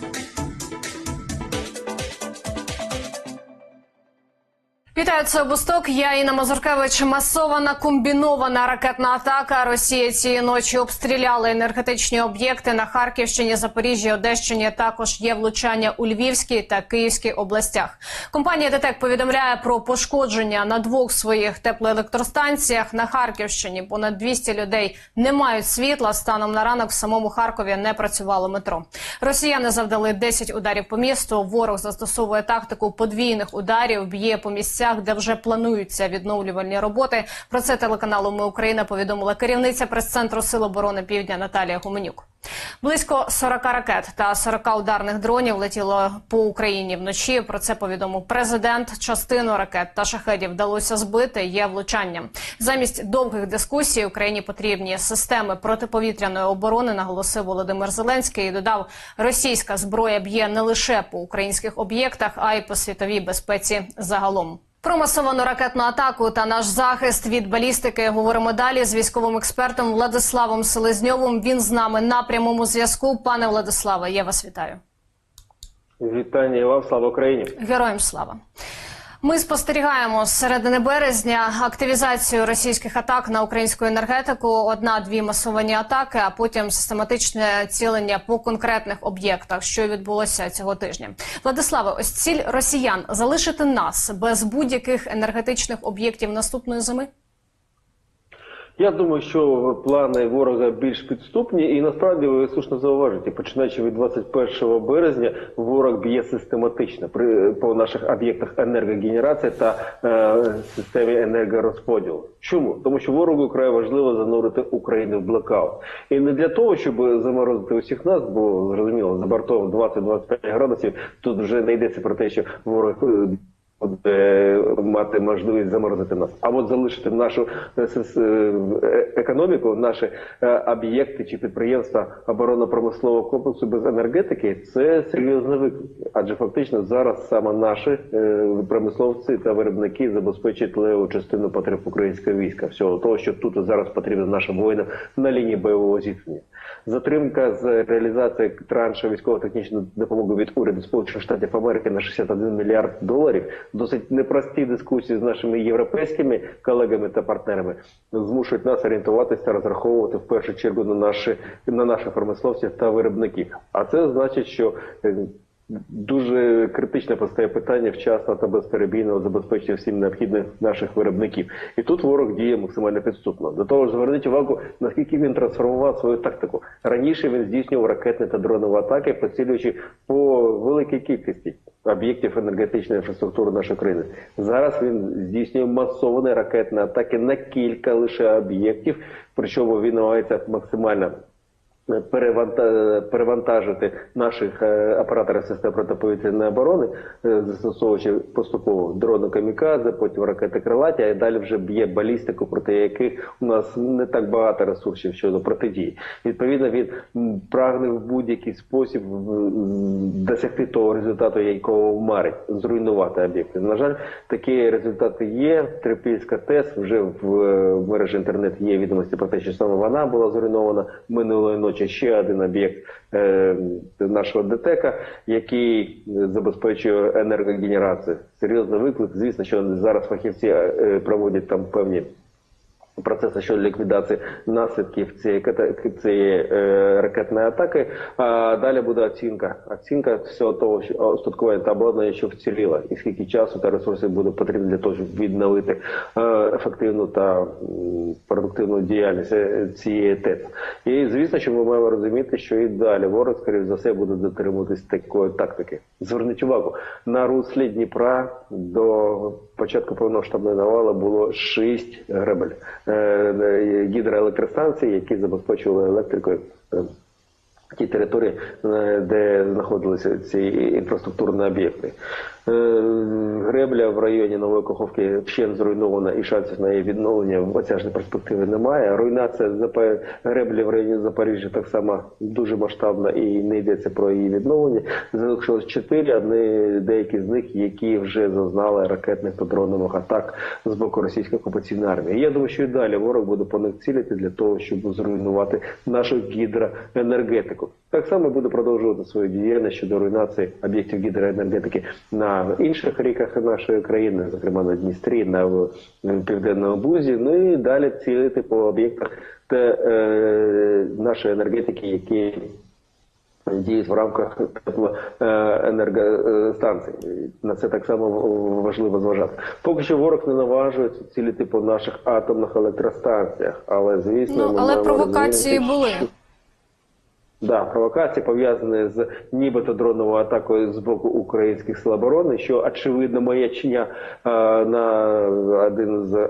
Thank you. Вітаю, це Бусток. Я Інна Мазуркевич. Масована комбінована ракетна атака. Росія цієї ночі обстріляла енергетичні об'єкти на Харківщині, Запоріжжі, Одещині. Також є влучання у Львівській та Київській областях. Компанія ДТЕК повідомляє про пошкодження на двох своїх теплоелектростанціях на Харківщині. Понад 200 людей не мають світла. Станом на ранок в самому Харкові не працювало метро. Росіяни завдали 10 ударів по місту. Ворог застосовує тактику подвійних ударів, б'є по місцях, де вже плануються відновлювальні роботи. Про це телеканалу Ми Україна повідомила керівниця прес-центру Сил оборони Півдня Наталія Гуменюк. Близько 40 ракет та 40 ударних дронів летіло по Україні вночі. Про це повідомив президент. Частину ракет та шахедів вдалося збити. Є влучання. Замість довгих дискусій Україні потрібні системи протиповітряної оборони. Наголосив Володимир Зеленський і додав, російська зброя б'є не лише по українських об'єктах, а й по світовій безпеці загалом. Про масовану ракетну атаку та наш захист від балістики говоримо далі з військовим експертом Владиславом Селезньовим. Він з нами на прямому зв'язку. Пане Владиславе, я вас вітаю. Вітання і вам, слава Україні. Героям слава. Ми спостерігаємо з середини березня активізацію російських атак на українську енергетику. Одна-дві масовані атаки, а потім систематичне цілення по конкретних об'єктах, що відбулося цього тижня. Владиславе, ось ціль росіян залишити нас без будь-яких енергетичних об'єктів наступної зими. Я думаю, що плани ворога більш підступні, і насправді ви слушно зауважуєте, починаючи від 21 березня, ворог б'є систематично при по наших об'єктах енергогенерації та е, системі енергорозподілу. Чому? Тому що ворогу край важливо занурити Україну в блокаут. І не для того, щоб заморозити усіх нас, бо зрозуміло, за бортом 20-25 градусів тут вже не йдеться про те, що ворог. Е, мати можливість заморозити нас, а от залишити нашу е, с- е, економіку, наші е, об'єкти чи підприємства оборонно-промислового комплексу без енергетики це серйозний виклик. Адже фактично зараз саме наші е, промисловці та виробники забезпечують леву частину потреб українського війська, всього того, що тут зараз потрібно нашим воїнам на лінії бойового зіткнення. Затримка з реалізації траншу військово-технічної допомоги від уряду Сполучених Штатів Америки на 61 мільярд доларів. Досить непрості дискусії з нашими європейськими колегами та партнерами змушують нас орієнтуватися розраховувати в першу чергу на наші на наших промисловців та виробників. А це значить, що е, Дуже критично постає питання вчасно та безперебійного забезпечення всім необхідним наших виробників, і тут ворог діє максимально підступно. До того ж, зверніть увагу, наскільки він трансформував свою тактику. Раніше він здійснював ракетні та дронові атаки, поцілюючи по великій кількості об'єктів енергетичної інфраструктури нашої країни. Зараз він здійснює масовані ракетні атаки на кілька лише об'єктів, причому він намагається максимально перевантажити наших е, операторів систем протиповітряної оборони, е, застосовуючи поступово дрони камікадзе, потім ракети крилаті, а далі вже б'є балістику, проти яких у нас не так багато ресурсів щодо протидії. Відповідно, він прагне в будь-який спосіб досягти того результату, якого марить, зруйнувати об'єкти. На жаль, такі результати є. Трипільська ТЕС вже в е, мережі інтернет є відомості про те, що саме вона була зруйнована минулої ночі. Ще один об'єкт е, нашого ДТЕКа, який забезпечує енергогенерацію. Серйозний виклик. Звісно, що зараз фахівці е, проводять там певні. Процеси щодо ліквідації наслідків цієї цієї е, ракетної атаки. А далі буде оцінка. Оцінка всього того, що остаткування та обладнання, що вціліло, і скільки часу та ресурсів буде потрібно для того, щоб відновити е, ефективну та продуктивну діяльність е, цієї ТЕЦ. І звісно, що ми маємо розуміти, що і далі ворог, скоріш за все, буде дотримуватись такої тактики. Зверніть увагу на руслі Дніпра до початку повномасштабної навали було шість гребель е, е, які забезпечували електрикою. Ті території, е, де знаходилися ці інфраструктурні об'єкти. Е, Гребля в районі Нової Каховки ще зруйнована і шансів на її відновлення в осяжній перспективи немає. Руйнація греблі в районі Запоріжжя так само дуже масштабна і не йдеться про її відновлення. Залишилось чотири, деякі з них, які вже зазнали ракетних та дронових атак з боку російської окупаційної армії. Я думаю, що і далі ворог буде по них цілити для того, щоб зруйнувати нашу гідроенергетику. Розвитку. Так само буде продовжувати свою діяльність щодо руйнації об'єктів гідроенергетики на інших ріках нашої країни, зокрема на Дністрі, на в південному бузі. Ну і далі цілити по об'єктах е, нашої енергетики, які діють в рамках теплоенергостанцій. На це так само важливо зважати. Поки що ворог не наважується цілити по наших атомних електростанціях, але звісно, Ну але провокації розуміти, були. Да, провокації пов'язані з нібито дроновою атакою з боку українських сил оборони, що очевидно маячня е, на один з е,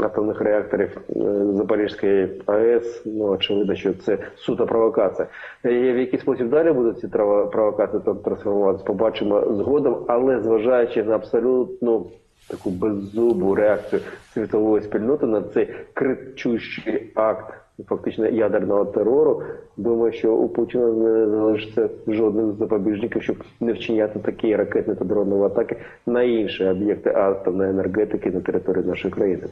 атомних реакторів е, Запорізької АЕС. Ну очевидно, що це суто провокація. Е, В який спосіб далі будуть ці трава- провокації там трансформуватися, побачимо згодом, але зважаючи на абсолютну таку беззубу реакцію світової спільноти на цей кричущий акт фактично ядерного терору. Думаю, що у Путіна не залишиться жодних запобіжників, щоб не вчиняти такі ракетні та дронові атаки на інші об'єкти атомної енергетики на території нашої країни.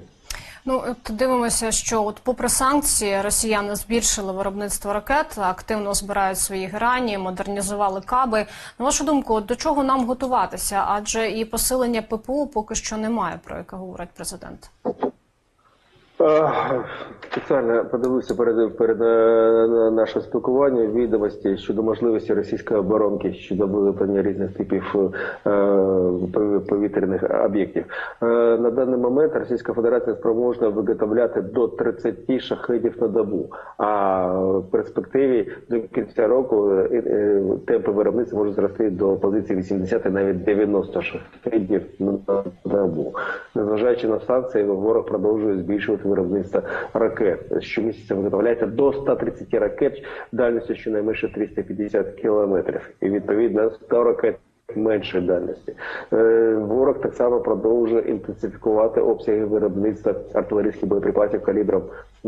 Ну от дивимося, що от попри санкції росіяни збільшили виробництво ракет, активно збирають свої грані, модернізували каби. На вашу думку, от до чого нам готуватися? Адже і посилення ППУ поки що немає, про яке говорить президент. Е, Спеціально подивився перед перед е, нашим спілкуванням відомості щодо можливості російської оборонки щодо вилучення різних типів е, повітряних об'єктів. На даний момент Російська Федерація спроможна виготовляти до 30 шахедів на добу. А в перспективі до кінця року темпи виробництва можуть зрости до позиції 80 і навіть 90 шахедів на добу. Незважаючи на санкції, ворог продовжує збільшувати виробництво ракет. Щомісяця виготовляється до 130 ракет дальністю щонайменше 350 кілометрів. І відповідно 100 ракет меншої дальності. Е, Ворог так само продовжує інтенсифікувати обсяги виробництва артилерійських боєприпасів калібром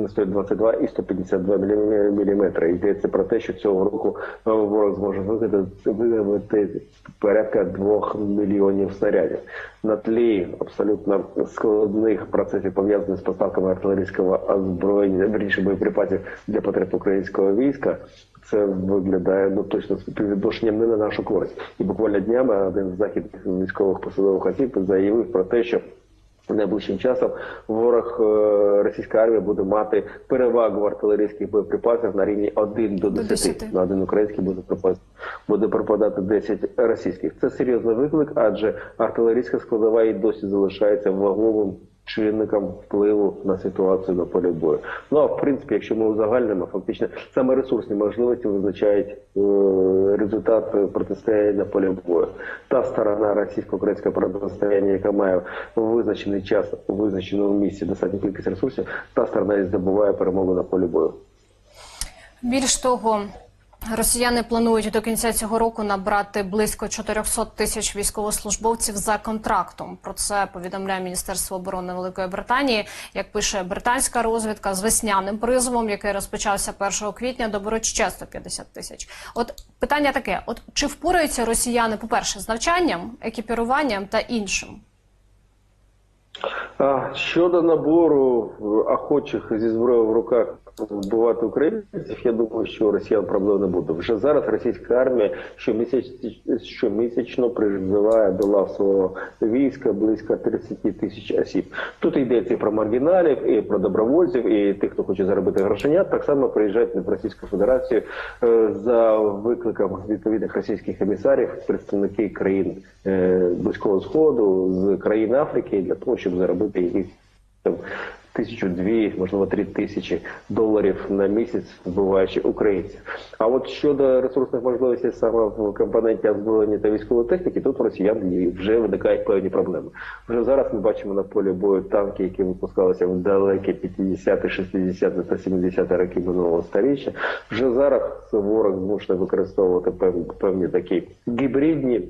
122 і 152 мм. Йдеться про те, що цього року е, ворог зможе виготовити порядка 2 мільйонів снарядів. На тлі абсолютно складних процесів пов'язаних з поставками артилерійського озброєння, вірніше боєприпасів для потреб українського війська. Це виглядає ну точно співвідношенням не на нашу користь. І буквально днями один з західних військових посадових осіб заявив про те, що Найближчим часом ворог е, російська армія буде мати перевагу в артилерійських боєприпасів на рівні 1 до 10. 10. На один український буде пропадати, буде пропадати 10 російських. Це серйозний виклик, адже артилерійська складова і досі залишається ваговим чинником впливу на ситуацію на полі бою. Ну а в принципі, якщо ми узагальнимо, фактично саме ресурсні можливості визначають е, результат протистояння на полі бою. Та сторона російсько-українського протистояння, яка має визначений час у визначеному місці достатню кількість ресурсів, та сторона і здобуває перемогу на полі бою. Більш того, росіяни планують до кінця цього року набрати близько 400 тисяч військовослужбовців за контрактом. Про це повідомляє Міністерство оборони Великої Британії. Як пише британська розвідка з весняним призовом, який розпочався 1 квітня, доберуть ще 150 тисяч. От питання таке: от чи впораються росіяни, по перше, з навчанням, екіпіруванням та іншим? Щодо набору е, охочих зі зброєю в руках вбивати українців, я думаю, що росіян проблем не буде. Вже зараз російська армія щомісяч- щомісячно призиває до лав свого війська близько 30 тисяч осіб. Тут йдеться і про маргіналів, і про добровольців, і тих, хто хоче заробити грошенят. Так само приїжджають в Російську Федерацію е, за викликом відповідних російських комісарів, представники країн е, Близького Сходу, з країн Африки для того, щоб заробити якісь там тисячу, дві, можливо, три тисячі доларів на місяць, вбиваючи українців. А от щодо ресурсних можливостей саме в компоненті озброєння та військової техніки, тут росіян вже виникають певні проблеми. Вже зараз ми бачимо на полі бою танки, які випускалися в далекі 50, 60 та 70 роки минулого сторіччя. Вже зараз ворог змушений використовувати певні, певні такі гібридні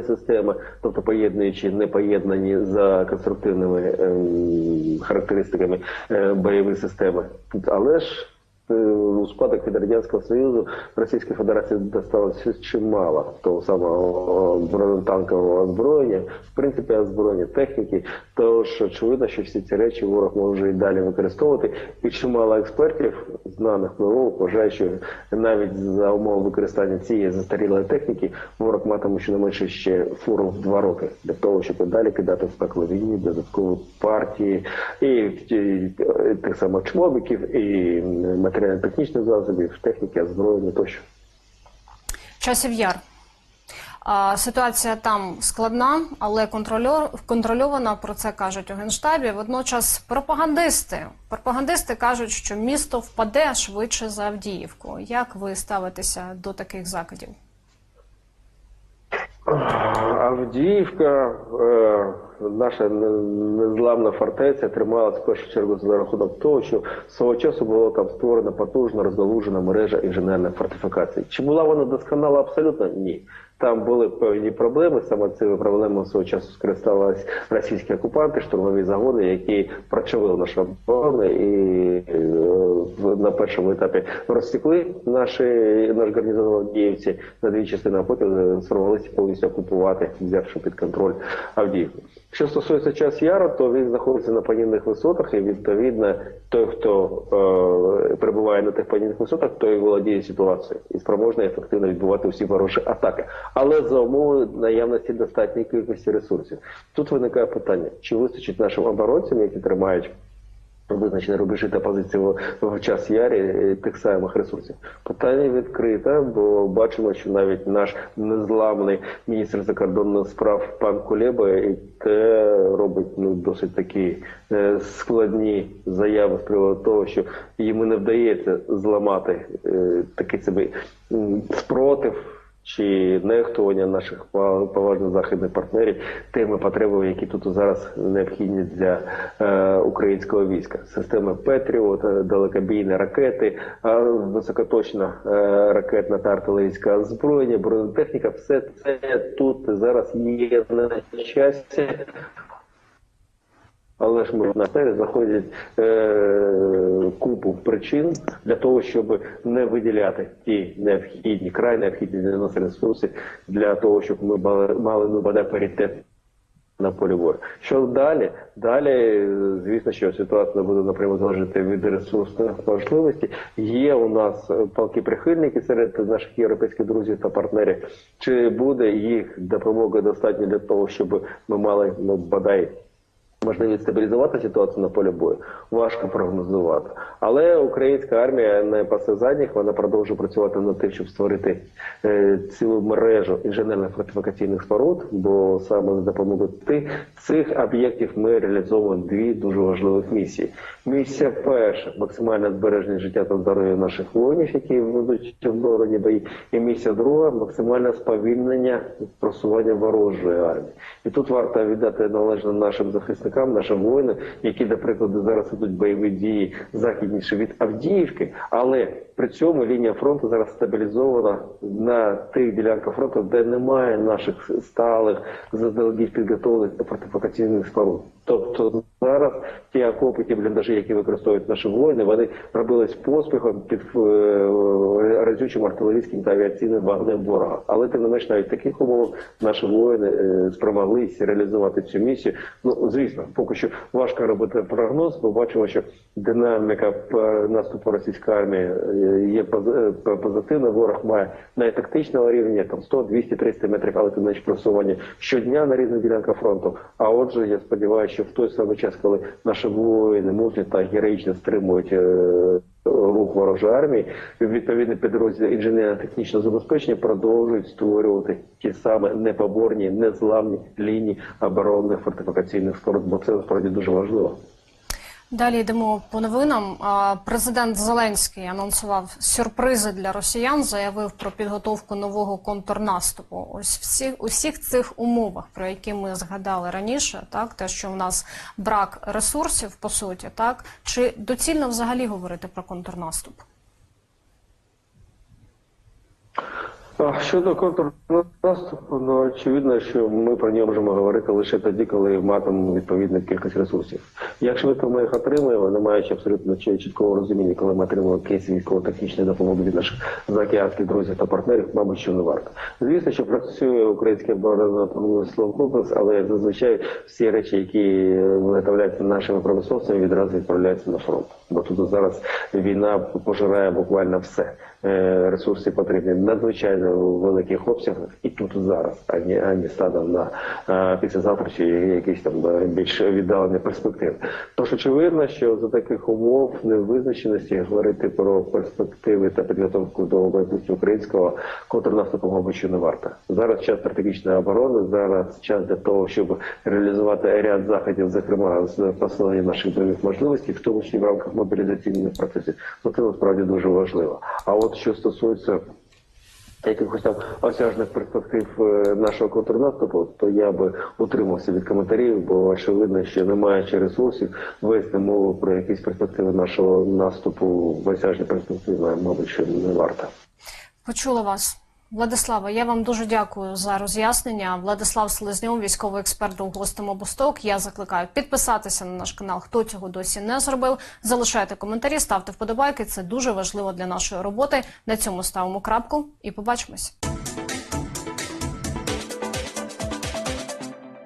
збройні системи, тобто поєднуючи непоєднані за конструктивними ем, характеристиками е, бойові системи. Але ж у спадок від радянського союзу Російській Федерації досталося чимало того самого бронетанкового озброєння, в принципі, озброєння техніки. Тож очевидно, що всі ці речі ворог може і далі використовувати. І чимало експертів, знаних ПВО, вважає, що навіть за умов використання цієї застарілої техніки ворог матиме щонайменше ще фуру в два роки для того, щоб і далі кидати в пекло війні, додаткові партії і тих самих чмобиків, і матеріально-технічних засобів, техніки, озброєння тощо. Часів яр. Ситуація там складна, але контрольована. Про це кажуть у генштабі. Водночас пропагандисти пропагандисти кажуть, що місто впаде швидше за Авдіївку. Як ви ставитеся до таких закидів? Авдіївка, е, наша незламна фортеця, трималась в першу чергу за рахунок того, що свого часу була там створена потужна розгалужена мережа інженерних фортифікацій. Чи була вона досконала? Абсолютно ні. Там були певні проблеми. Саме цими проблемами свого часу скористались російські окупанти, штурмові загони, які прочавили нашу оборону і е, на першому етапі розтекли наші наш гарнізон Авдіївці на дві частини, а потім сформувалися повністю окупувати, взявши під контроль Авдіївку. Що стосується час Яру, то він знаходиться на панівних висотах, і відповідно той, хто е, перебуває на тих панівних висотах, той володіє ситуацією і спроможний ефективно відбувати всі ворожі атаки, але за умови наявності достатньої кількості ресурсів. Тут виникає питання: чи вистачить нашим оборонцям, які тримають визначені рубежі та позиції в, час ярі е, тих самих ресурсів. Питання відкрите, бо бачимо, що навіть наш незламний міністр закордонних справ пан Кулеба і те робить ну досить такі е, складні заяви з приводу того, що йому не вдається зламати е, такий собі спротив чи нехтування наших пов- поважних західних партнерів тими потребами, які тут зараз необхідні для е, українського війська. Системи Петріот, е, далекобійні ракети, а високоточна е, ракетна та артилерійська озброєння, бронетехніка, все це тут зараз є на часі. Але ж ми на тері знаходять е, купу причин для того, щоб не виділяти ті необхідні, край необхідні для нас ресурси для того, щоб ми мали, мали ну, паритет на полі бою. Що далі? Далі, звісно, що ситуація буде напряму залежати від ресурсних можливостей. Є у нас палки прихильники серед наших європейських друзів та партнерів. Чи буде їх допомога достатньо для того, щоб ми мали ну бодай можливість стабілізувати ситуацію на полі бою важко прогнозувати. Але українська армія не пасе задніх, вона продовжує працювати над тим, щоб створити е, цілу мережу інженерних фортифікаційних споруд, бо саме за допомогою цих об'єктів ми реалізовуємо дві дуже важливих місії. Місія перша максимальне збереження життя та здоров'я наших воїнів, які ведуть оборонні бої, і місія друга максимальне сповільнення просування ворожої армії. І тут варто віддати належне нашим захисникам, нашим воїнам, які, до прикладу, зараз ідуть бойові дії західніше від Авдіївки, але при цьому лінія фронту зараз стабілізована на тих ділянках фронту, де немає наших сталих заздалегідь підготовлених фортифікаційних споруд. Тобто зараз ті окопи, ті бліндажі, які використовують наші воїни, вони робились поспіхом під е, разючим артилерійським та авіаційним вогнем ворога. Але тим не менш, навіть таких умовах наші воїни е, спромоглися реалізувати цю місію. Ну звісно, поки що важко робити прогноз, бо бачимо, що динаміка е, наступу російської армії е, є е, позитивна. Ворог має на тактичного рівня там 100, 200, 300 метрів, але це значить просування щодня на різних ділянках фронту. А отже, я сподіваюся, що в той самий час, коли наші воїни мужні та героїчно стримують. Рух ворожої армії відповідні підрозділи інженерно-технічного забезпечення продовжують створювати ті саме непоборні, незламні лінії оборонних фортифікаційних споруд, бо це насправді дуже важливо. Далі йдемо по новинам. Президент Зеленський анонсував сюрпризи для росіян, заявив про підготовку нового контрнаступу. Ось всі усіх цих умовах, про які ми згадали раніше, так те, що в нас брак ресурсів, по суті, так чи доцільно взагалі говорити про контрнаступ? А щодо контрнаступу, ну очевидно, що ми про нього можемо говорити лише тоді, коли матимемо відповідну кількість ресурсів. Як швидко ми їх отримаємо, не маючи абсолютно чіткого розуміння, коли ми отримуємо кейси військово-технічної допомоги від наших заокеанських друзів та партнерів, мабуть, що не варто. Звісно, що працює український оборонно-промисловий комплекс, але зазвичай всі речі, які виготовляються нашими промисловцями, відразу відправляються на фронт. Бо тут зараз війна пожирає буквально все. Е, Ресурси потрібні надзвичайно в великих обсягах і тут зараз, а не, а не станом на е, післязавтра чи якісь там е, більш віддалені перспективи. Тож очевидно, що за таких умов невизначеності говорити про перспективи та підготовку до майбутнього українського контрнаступу, мабуть, не варто. Зараз час стратегічної оборони, зараз час для того, щоб реалізувати ряд заходів, зокрема з посилення наших бойових можливостей, в тому числі в рамках мобілізаційних процесів. Ну це насправді дуже важливо. А от що стосується якихось там осяжних перспектив е, нашого контрнаступу, то я би утримався від коментарів, бо очевидно, що не маючи ресурсів, вести мову про якісь перспективи нашого наступу в осяжні перспективи, мабуть, що не варто. Почула вас. Владислава, я вам дуже дякую за роз'яснення. Владислав Селезньов, військовий експерт був гостем обосток. Я закликаю підписатися на наш канал, хто цього досі не зробив. Залишайте коментарі, ставте вподобайки. Це дуже важливо для нашої роботи. На цьому ставимо крапку і побачимось.